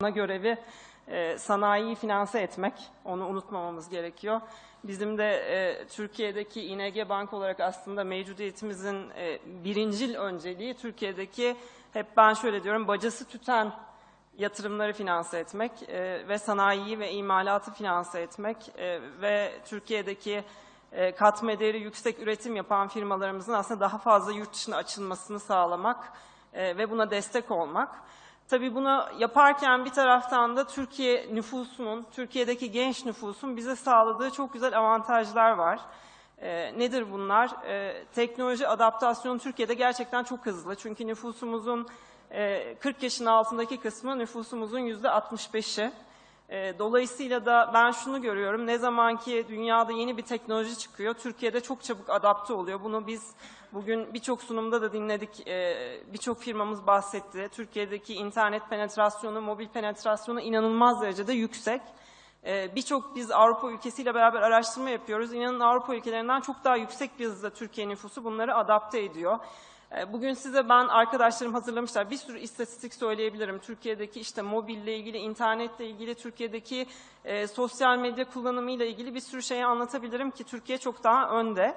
ana görevi e, sanayiyi finanse etmek. Onu unutmamamız gerekiyor. Bizim de e, Türkiye'deki İNG Bank olarak aslında mevcudiyetimizin e, birincil önceliği Türkiye'deki hep ben şöyle diyorum bacası tüten yatırımları finanse etmek e, ve sanayiyi ve imalatı finanse etmek e, ve Türkiye'deki e, katma değeri yüksek üretim yapan firmalarımızın aslında daha fazla yurt dışına açılmasını sağlamak e, ve buna destek olmak. Tabii bunu yaparken bir taraftan da Türkiye nüfusunun, Türkiye'deki genç nüfusun bize sağladığı çok güzel avantajlar var. E, nedir bunlar? E, teknoloji adaptasyonu Türkiye'de gerçekten çok hızlı. Çünkü nüfusumuzun e, 40 yaşın altındaki kısmı nüfusumuzun yüzde 65'i. E, Dolayısıyla da ben şunu görüyorum, ne zaman ki dünyada yeni bir teknoloji çıkıyor, Türkiye'de çok çabuk adapte oluyor. Bunu biz bugün birçok sunumda da dinledik, e, birçok firmamız bahsetti. Türkiye'deki internet penetrasyonu, mobil penetrasyonu inanılmaz derecede yüksek. E, Birçok biz Avrupa ülkesiyle beraber araştırma yapıyoruz. İnanın Avrupa ülkelerinden çok daha yüksek bir hızla Türkiye nüfusu bunları adapte ediyor. E, Bugün size ben arkadaşlarım hazırlamışlar. Bir sürü istatistik söyleyebilirim. Türkiye'deki işte mobille ilgili, internetle ilgili, Türkiye'deki e, sosyal medya kullanımıyla ilgili bir sürü şeyi anlatabilirim ki Türkiye çok daha önde.